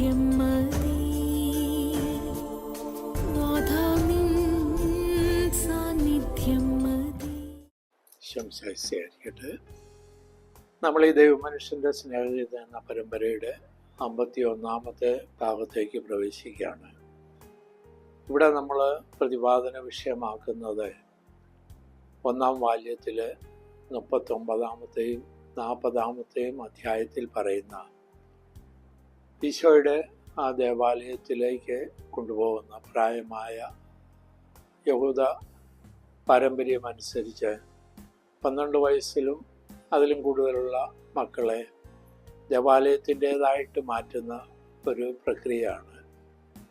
സാന്നിധ്യം മതി സാന്നിധ്യം മതി നമ്മൾ ഈ ദൈവമനുഷ്യന്റെ സ്നേഹഗീത എന്ന പരമ്പരയുടെ അമ്പത്തി ഒന്നാമത്തെ ഭാഗത്തേക്ക് പ്രവേശിക്കുകയാണ്. ഇവിടെ നമ്മൾ പ്രതിപാദന വിഷയമാക്കുന്നത് ഒന്നാം വാല്യത്തിൽ മുപ്പത്തൊമ്പതാമത്തെയും നാൽപ്പതാമത്തെയും അധ്യായത്തിൽ പറയുന്ന ഈശോയുടെ ആ ദേവാലയത്തിലേക്ക് കൊണ്ടുപോകുന്ന പ്രായമായ യഹൂദ പാരമ്പര്യമനുസരിച്ച് പന്ത്രണ്ട് വയസ്സിലും അതിലും കൂടുതലുള്ള മക്കളെ ദേവാലയത്തിന്റേതായിട്ട് മാറ്റുന്ന ഒരു പ്രക്രിയയാണ്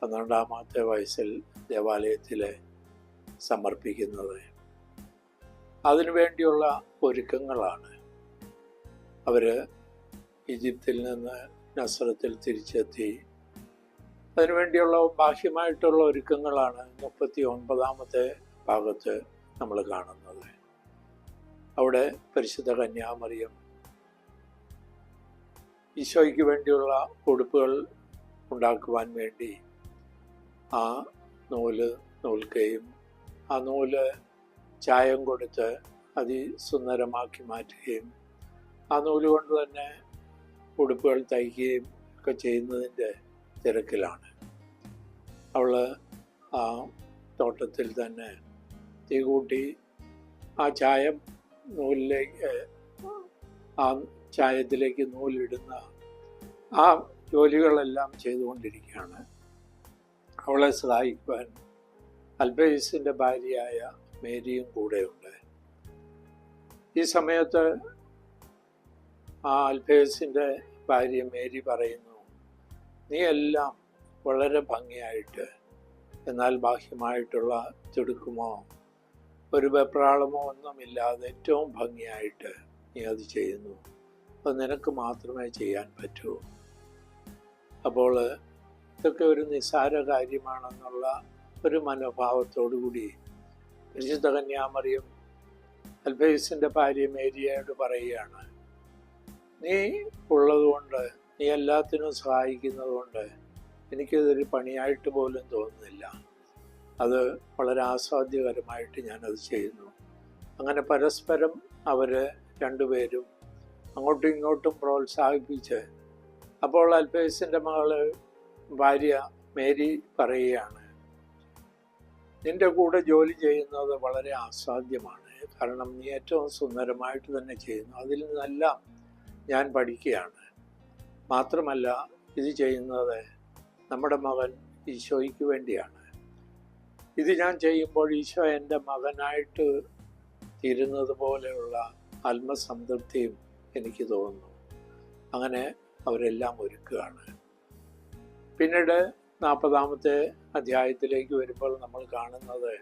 പന്ത്രണ്ടാമത്തെ വയസ്സിൽ ദേവാലയത്തിൽ സമർപ്പിക്കുന്നത്. അതിനുവേണ്ടിയുള്ള ഒരുക്കങ്ങളാണ്. അവർ ഈജിപ്തിൽ നിന്ന് നസ്രത്തിൽ തിരിച്ചെത്തി. അതിനുവേണ്ടിയുള്ള ബാഹ്യമായിട്ടുള്ള ഒരുക്കങ്ങളാണ് മുപ്പത്തി ഒൻപതാമത്തെ ഭാഗത്ത് നമ്മൾ കാണുന്നത്. അവിടെ പരിശുദ്ധ കന്യാമറിയം. ഈശോയ്ക്ക് വേണ്ടിയുള്ള ഉടുപ്പുകൾ ഉണ്ടാക്കുവാൻ വേണ്ടി ആ നൂൽ നൂൽക്കുകയും ആ നൂൽ ചായം കൊടുത്ത് അതിസുന്ദരമാക്കി മാറ്റുകയും ആ നൂൽ കൊണ്ട് തന്നെ ഉടുപ്പുകൾ തയ്ക്കുകയും ഒക്കെ ചെയ്യുന്നതിന്റെ തിരക്കിലാണ്. അവൾ ആ തോട്ടത്തിൽ തന്നെ തീ കൂട്ടി ആ ചായം നൂലിലേക്ക് ആ ചായത്തിലേക്ക് നൂലിടുന്ന ആ ജോലികളെല്ലാം ചെയ്തുകൊണ്ടിരിക്കുകയാണ്. അവളെ സഹായിക്കുവാൻ അൽബേസിന്റെ ഭാര്യയായ മേരിയും കൂടെയുണ്ട്. ഈ സമയത്ത് ആ അൽഫേസിന്റെ ഭാര്യ മേരി പറയുന്നു നീ എല്ലാം വളരെ ഭംഗിയായിട്ട് എന്നാൽ ബാഹ്യമായിട്ടുള്ള തിടുക്കുമോ? ഒരു വെപ്രാളമോ ഒന്നുമില്ലാതെ ഏറ്റവും ഭംഗിയായിട്ട് നീ അത് ചെയ്യുന്നു. അത് നിനക്ക് മാത്രമേ ചെയ്യാൻ പറ്റൂ. അപ്പോൾ ഇതൊക്കെ ഒരു നിസ്സാര കാര്യമാണെന്നുള്ള ഒരു മനോഭാവത്തോടു കൂടി പരിശുദ്ധ കന്യാമറിയും അൽഫേസിന്റെ ഭാര്യ മേരിയോട് പറയുകയാണ്. നീ ഉള്ളതുകൊണ്ട് നീ എല്ലാത്തിനും സഹായിക്കുന്നതുകൊണ്ട് എനിക്കിതൊരു പണിയായിട്ട് പോലും തോന്നുന്നില്ല. അത് വളരെ ആസ്വാദ്യകരമായിട്ട് ഞാനത് ചെയ്യുന്നു. അങ്ങനെ പരസ്പരം അവർ രണ്ടുപേരും അങ്ങോട്ടും ഇങ്ങോട്ടും പ്രോത്സാഹിപ്പിച്ച് അപ്പോൾ അൽഫേസിന്റെ മകൾ ഭാര്യ മേരി പറയുകയാണ് നിന്റെ കൂടെ ജോലി ചെയ്യുന്നത് വളരെ ആസ്വാദ്യമാണ്. കാരണം നീ ഏറ്റവും സുന്ദരമായിട്ട് തന്നെ ചെയ്യുന്നു. അതിൽ നിന്നെല്ലാം ഞാൻ പഠിക്കുകയാണ്. മാത്രമല്ല ഇത് ചെയ്യുന്നത് നമ്മുടെ മകൻ ഈശോയ്ക്ക് വേണ്ടിയാണ്. ഇത് ഞാൻ ചെയ്യുമ്പോൾ ഈശോ എന്റെ മകനായിട്ട് തീരുന്നത് പോലെയുള്ള ആത്മസംതൃപ്തിയും എനിക്ക് തോന്നുന്നു. അങ്ങനെ അവരെല്ലാം ഒരുക്കുകയാണ്. പിന്നീട് നാൽപ്പതാമത്തെ അധ്യായത്തിലേക്ക് വരുമ്പോൾ നമ്മൾ കാണുന്നത്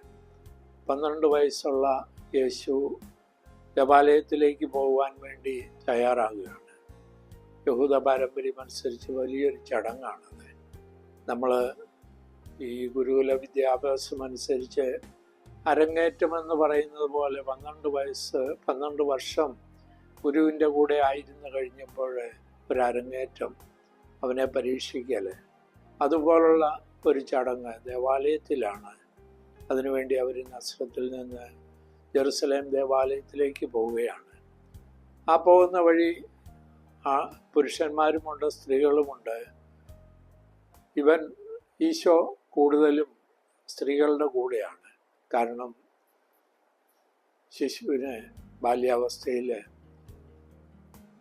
പന്ത്രണ്ട് വയസ്സുള്ള യേശു ദേവാലയത്തിലേക്ക് പോകുവാൻ വേണ്ടി തയ്യാറാകുകയാണ്. യഹൂദ പാരമ്പര്യം അനുസരിച്ച് വലിയൊരു ചടങ്ങാണത്. നമ്മൾ ഈ ഗുരുകുല വിദ്യാഭ്യാസം അനുസരിച്ച് അരങ്ങേറ്റം എന്ന് പറയുന്നത് പോലെ പന്ത്രണ്ട് വയസ്സ് പന്ത്രണ്ട് വർഷം ഗുരുവിന്റെ കൂടെ ആയിരുന്നു കഴിഞ്ഞപ്പോൾ ഒരു അരങ്ങേറ്റം അവനെ പരീക്ഷിക്കൽ അതുപോലുള്ള ഒരു ചടങ്ങ് ദേവാലയത്തിലാണ്. അതിനുവേണ്ടി അവർ നസ്രത്തിൽ നിന്ന് ജെറുസലേം ദേവാലയത്തിലേക്ക് പോവുകയാണ്. ആ പോകുന്ന വഴി ആ പുരുഷന്മാരുമുണ്ട് സ്ത്രീകളുമുണ്ട്. ഇവൻ ഈശോ കൂടുതലും സ്ത്രീകളുടെ കൂടെയാണ്. കാരണം ശിശുവിന് ബാല്യാവസ്ഥയിൽ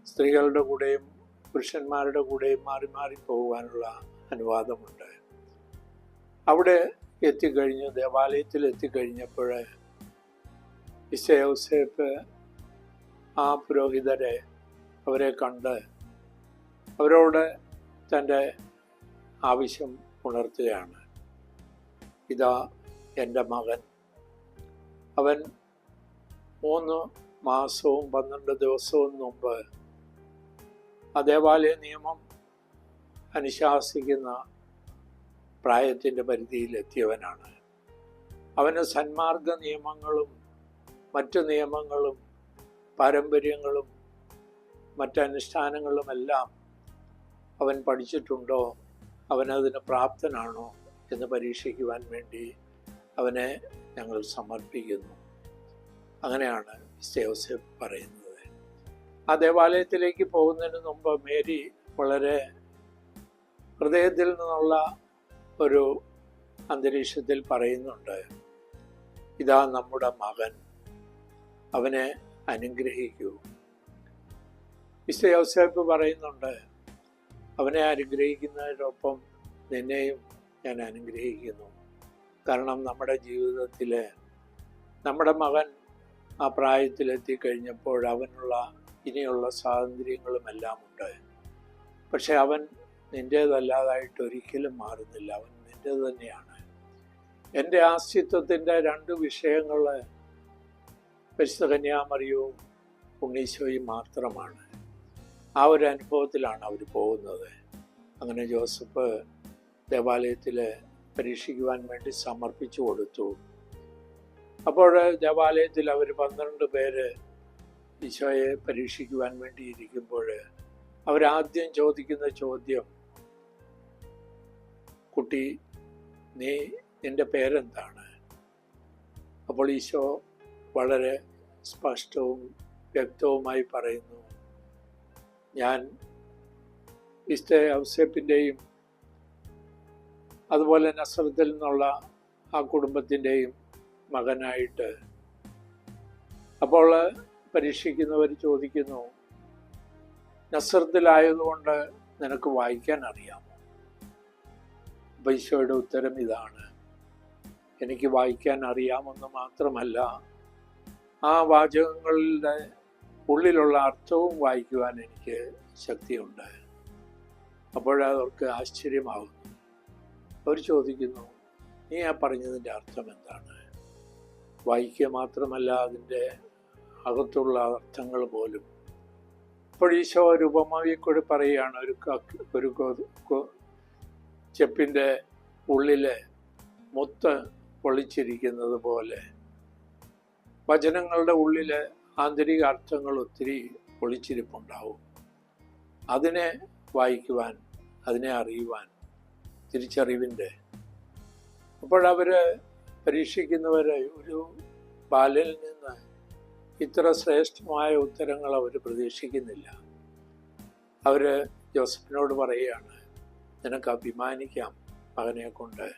സ്ത്രീകളുടെ കൂടെയും പുരുഷന്മാരുടെ കൂടെയും മാറി മാറി പോകുവാനുള്ള അനുവാദമുണ്ട്. അവിടെ എത്തിക്കഴിഞ്ഞ് ദേവാലയത്തിൽ എത്തിക്കഴിഞ്ഞപ്പോൾ ഇസയോസേഫ് ആ പുരോഹിതരെ അവരെ കണ്ട് അവരോട് തന്റെ ആവശ്യം ഉണർത്തുകയാണ്. ഇതാ എന്റെ മകൻ. അവൻ മൂന്ന് മാസവും പന്ത്രണ്ട് ദിവസവും മുമ്പ് ദേവാലയ നിയമം അനുശാസിക്കുന്ന പ്രായത്തിന്റെ പരിധിയിലെത്തിയവനാണ്. അവന് സന്മാർഗ നിയമങ്ങളും മറ്റു നിയമങ്ങളും പാരമ്പര്യങ്ങളും മറ്റനുഷ്ഠാനങ്ങളുമെല്ലാം അവൻ പഠിച്ചിട്ടുണ്ടോ? അവനതിന് പ്രാപ്തനാണോ എന്ന് പരീക്ഷിക്കുവാൻ വേണ്ടി അവനെ ഞങ്ങൾ സമർപ്പിക്കുന്നു. അങ്ങനെയാണ് യോസേഫ് പറയുന്നത്. ആ ദേവാലയത്തിലേക്ക് പോകുന്നതിന് മുമ്പ് മേരി വളരെ ഹൃദയത്തിൽ നിന്നുള്ള ഒരു അന്തരീക്ഷത്തിൽ പറയുന്നുണ്ട് ഇതാ നമ്മുടെ മകൻ. അവനെ അനുഗ്രഹിക്കൂ. യോസേഫ് പറയുന്നുണ്ട് അവനെ അനുഗ്രഹിക്കുന്നതിനൊപ്പം നിന്നെയും ഞാൻ അനുഗ്രഹിക്കുന്നു. കാരണം നമ്മുടെ ജീവിതത്തിൽ നമ്മുടെ മകൻ ആ പ്രായത്തിലെത്തി കഴിഞ്ഞപ്പോൾ അവനുള്ള ഇനിയുള്ള സ്വാതന്ത്ര്യങ്ങളുമെല്ലാം ഉണ്ട്. പക്ഷെ അവൻ നിന്റേതല്ലാതായിട്ട് ഒരിക്കലും മാറുന്നില്ല. അവൻ നിന്റെ തന്നെയാണ്. എന്റെ ആസ്തിത്വത്തിന്റെ രണ്ട് വിഷയങ്ങൾ പരിശുദ്ധ കന്യാമറിയവും ഉണ്ണീശോയും മാത്രമാണ്. ആ ഒരു അനുഭവത്തിലാണ് അവർ പോകുന്നത്. അങ്ങനെ ജോസഫ് ദേവാലയത്തിൽ പരീക്ഷിക്കുവാൻ വേണ്ടി സമർപ്പിച്ചു കൊടുത്തു. അപ്പോൾ ദേവാലയത്തിൽ അവർ പന്ത്രണ്ട് പേര് ഈശോയെ പരീക്ഷിക്കുവാൻ വേണ്ടി ഇരിക്കുമ്പോൾ അവരാദ്യം ചോദിക്കുന്ന ചോദ്യം കുട്ടി നീ നിന്റെ പേരെന്താണ്? അപ്പോൾ ഈശോ വളരെ സ്പഷ്ടവും വ്യക്തവുമായി പറയുന്നു. ഞാൻ മിസ്റ്റർ ഔസേപ്പിന്റെയും അതുപോലെ നസ്രത്തിൽ നിന്നുള്ള ആ കുടുംബത്തിന്റെയും മകനായിട്ട്. അപ്പോൾ പരീക്ഷിക്കുന്നവർ ചോദിക്കുന്നു നസ്രത്തിലായതുകൊണ്ട് നിനക്ക് വായിക്കാൻ അറിയാമോ? ഈശോയുടെ ഉത്തരം ഇതാണ്. എനിക്ക് വായിക്കാൻ അറിയാമെന്ന് മാത്രമല്ല ആ വാചകങ്ങളുടെ ഉള്ളിലുള്ള അർത്ഥവും വായിക്കുവാൻ എനിക്ക് ശക്തിയുണ്ട്. അപ്പോഴവർക്ക് ആശ്ചര്യമാകുന്നു. അവർ ചോദിക്കുന്നു നീ ആ പറഞ്ഞതിന്റെ അർത്ഥം എന്താണ്? വായിക്കുക മാത്രമല്ല അതിന്റെ അകത്തുള്ള അർത്ഥങ്ങൾ പോലും. അപ്പോൾ ഈശോ ഒരു ഉപമാവിയെക്കൂടി പറയുകയാണ് ഒരു ഒരു ചെപ്പിന്റെ ഉള്ളിലെ മുത്ത് പൊളിച്ചിരിക്കുന്നത് പോലെ. വചനങ്ങളുടെ ഉള്ളിൽ ആന്തരിക അർത്ഥങ്ങൾ ഒത്തിരി ഒളിച്ചിരിപ്പുണ്ടാവും. അതിനെ വായിക്കുവാൻ അതിനെ അറിയുവാൻ തിരിച്ചറിവിന്റെ. അപ്പോഴവർ പരീക്ഷിക്കുന്നവരെ ഒരു ബാലിൽ നിന്ന് ഇത്ര ശ്രേഷ്ഠമായ ഉത്തരങ്ങൾ അവർ പ്രതീക്ഷിക്കുന്നില്ല. അവർ ജോസഫിനോട് പറയുകയാണ് നിനക്ക് അഭിമാനിക്കാം മകനെ കൊണ്ട്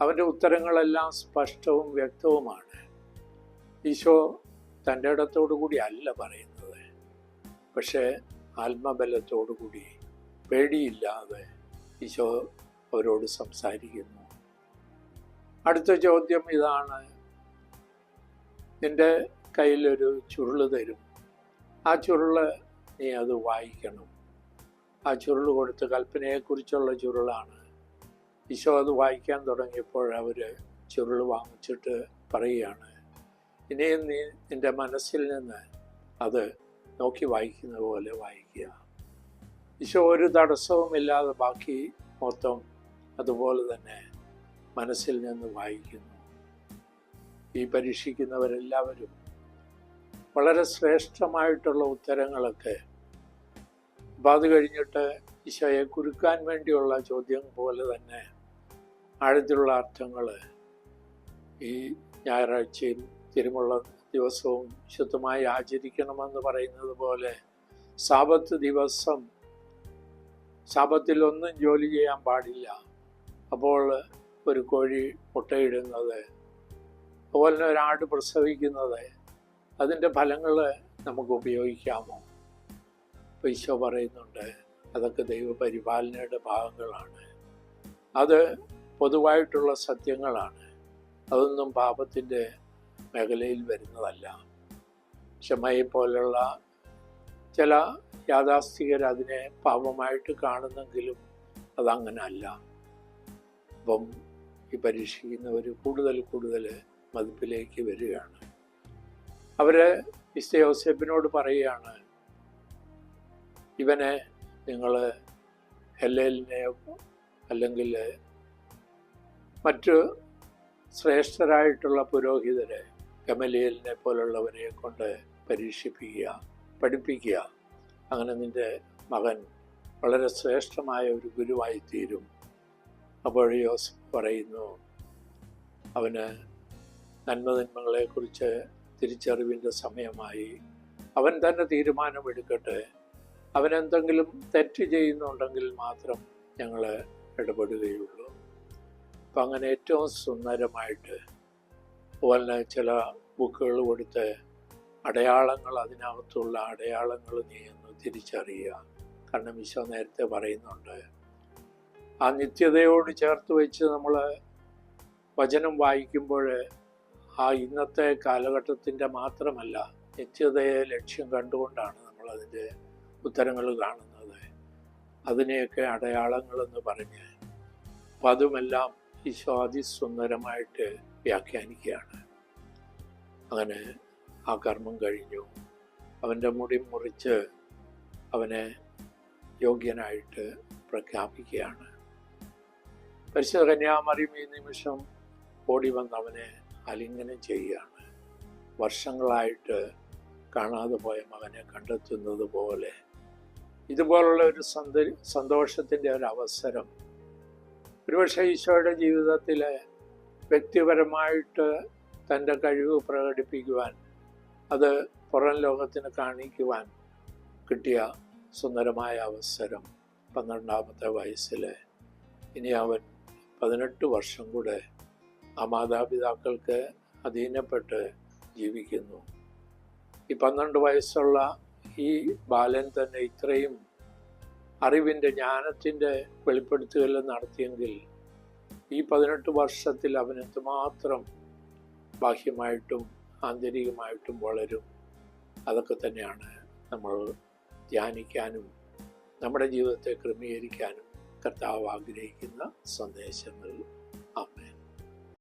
അവന്റെ ഉത്തരങ്ങളെല്ലാം സ്പഷ്ടവും വ്യക്തവുമാണ്. ഈശോ തന്റെ ഇടത്തോടു കൂടി അല്ല പറയുന്നത്. പക്ഷേ ആത്മബലത്തോടു കൂടി പേടിയില്ലാതെ ഈശോ അവരോട് സംസാരിക്കുന്നു. അടുത്ത ചോദ്യം ഇതാണ്. നിന്റെ കയ്യിലൊരു ചുരുൾ തരും. ആ ചുരുൾ നീ അത് വായിക്കണം. ആ ചുരുൾ കൊടുത്ത് കൽപ്പനയെക്കുറിച്ചുള്ള ചുരുളാണ്. ഈശോ അത് വായിക്കാൻ തുടങ്ങിയപ്പോൾ അവർ ചുരുൾ വാങ്ങിച്ചിട്ട് പറയുകയാണ്. ഇനിയും നീ നിന്റെ മനസ്സിൽ നിന്ന് അത് നോക്കി വായിക്കുന്നത് പോലെ വായിക്കുക. ഈശോ ഒരു തടസ്സവുമില്ലാതെ ബാക്കി മൊത്തം അതുപോലെ തന്നെ മനസ്സിൽ നിന്ന് വായിക്കുന്നു. ഈ പരീക്ഷിക്കുന്നവരെല്ലാവരും വളരെ ശ്രേഷ്ഠമായിട്ടുള്ള ഉത്തരങ്ങളൊക്കെ അപ്പം അത് കഴിഞ്ഞിട്ട് ഈശോയെ കുരുക്കാൻ വേണ്ടിയുള്ള ചോദ്യം പോലെ തന്നെ ആഴത്തിലുള്ള അർത്ഥങ്ങൾ ഈ ഞായറാഴ്ചയും തിരുമുള്ള ദിവസവും ശുദ്ധമായി ആചരിക്കണമെന്ന് പറയുന്നത് പോലെ സാപത്ത് ദിവസം സാപത്തിൽ ഒന്നും ജോലി ചെയ്യാൻ പാടില്ല. അപ്പോൾ ഒരു കോഴി മുട്ടയിടുന്നത് അതുപോലെ തന്നെ ഒരാട് പ്രസവിക്കുന്നത് അതിന്റെ ഫലങ്ങൾ നമുക്ക് ഉപയോഗിക്കാമോ? അപ്പോൾ ഈശോ പറയുന്നുണ്ട് അതൊക്കെ ദൈവപരിപാലനയുടെ ഭാഗങ്ങളാണ്. അത് പൊതുവായിട്ടുള്ള സത്യങ്ങളാണ്. അതൊന്നും പാപത്തിന്റെ മേഖലയിൽ വരുന്നതല്ല. ക്ഷമയെ പോലുള്ള ചില യാഥാസ്ഥികർ അതിനെ പാപമായിട്ട് കാണുന്നെങ്കിലും അതങ്ങനെ അല്ല അപ്പം ഈ പരീക്ഷിക്കുന്നവർ കൂടുതൽ കൂടുതൽ മതിപ്പിലേക്ക് വരികയാണ്. അവർ മിസ്റ്റർ യോസെഫിനോട് പറയുകയാണ് ഇവനെ നിങ്ങൾ ഹെല്ലേലിനെ അല്ലെങ്കിൽ മറ്റ് ശ്രേഷ്ഠരായിട്ടുള്ള പുരോഹിതരെ ഗമലിയലിനെ പോലുള്ളവരെ കൊണ്ട് പരീക്ഷിപ്പിക്കുക പഠിപ്പിക്കുക. അങ്ങനെ നിന്റെ മകൻ വളരെ ശ്രേഷ്ഠമായ ഒരു ഗുരുവായി തീരും അപ്പോൾ പറയുന്നു അവന് നന്മതിന്മകളെക്കുറിച്ച് തിരിച്ചറിവിന്റെ സമയമായി. അവൻ തന്നെ തീരുമാനമെടുക്കട്ടെ. അവനെന്തെങ്കിലും തെറ്റ് ചെയ്യുന്നുണ്ടെങ്കിൽ മാത്രം ഞങ്ങൾ ഇടപെടുകയുള്ളൂ. അപ്പം അങ്ങനെ ഏറ്റവും സുന്ദരമായിട്ട് അതുപോലെ ചില ബുക്കുകൾ കൊടുത്ത് അടയാളങ്ങൾ അതിനകത്തുള്ള അടയാളങ്ങൾ നീ ഒന്ന് തിരിച്ചറിയുക. കാരണം ഈശോ നേരത്തെ പറയുന്നുണ്ട് ആ നിത്യതയോട് ചേർത്ത് വെച്ച് നമ്മൾ വചനം വായിക്കുമ്പോൾ ആ ഇന്നത്തെ കാലഘട്ടത്തിന്റെ മാത്രമല്ല നിത്യതയെ ലക്ഷ്യം കണ്ടുകൊണ്ടാണ് നമ്മളതിന്റെ ഉത്തരങ്ങൾ കാണുന്നത്. അതിനെയൊക്കെ അടയാളങ്ങളെന്ന് പറഞ്ഞ് അപ്പം അതുമെല്ലാം ഈശോ അതിസുന്ദരമായിട്ട് വ്യാഖ്യാനിക്കുകയാണ്. അങ്ങനെ ആ കർമ്മം കഴിഞ്ഞു. അവന്റെ മുടി മുറിച്ച് അവനെ യോഗ്യനായിട്ട് പ്രഖ്യാപിക്കുകയാണ്. പരിശുദ്ധ കന്യാമറിയും ഈ നിമിഷം ഓടി വന്ന് അവനെ അലിംഗനം ചെയ്യുകയാണ്. വർഷങ്ങളായിട്ട് കാണാതെ പോയ മകനെ കണ്ടെത്തുന്നത് പോലെ. ഇതുപോലുള്ള ഒരു സന്ത സന്തോഷത്തിന്റെ ഒരു അവസരം ഒരുപക്ഷെ ഈശോയുടെ ജീവിതത്തിലെ വ്യക്തിപരമായിട്ട് തന്റെ കഴിവ് പ്രകടിപ്പിക്കുവാൻ അത് പുറം ലോകത്തിന് കാണിക്കുവാൻ കിട്ടിയ സുന്ദരമായ അവസരം പന്ത്രണ്ടാമത്തെ വയസ്സിൽ. ഇനി അവൻ പതിനെട്ട് വർഷം കൂടെ ആ മാതാപിതാക്കൾക്ക് അധീനപ്പെട്ട് ജീവിക്കുന്നു. ഈ പന്ത്രണ്ട് വയസ്സുള്ള ഈ ബാലൻ തന്നെ ഇത്രയും അറിവിന്റെ ജ്ഞാനത്തിന്റെ വെളിപ്പെടുത്തുകയെല്ലാം നടത്തിയെങ്കിൽ ഈ പതിനെട്ട് വർഷത്തിൽ അവൻ എന്തുമാത്രം ബാഹ്യമായിട്ടും ആന്തരികമായിട്ടും വളരും അതൊക്കെ തന്നെയാണ് നമ്മൾ ധ്യാനിക്കാനും നമ്മുടെ ജീവിതത്തെ ക്രമീകരിക്കാനും കർത്താവ് ആഗ്രഹിക്കുന്ന സന്ദേശങ്ങൾ. അമ്മേൻ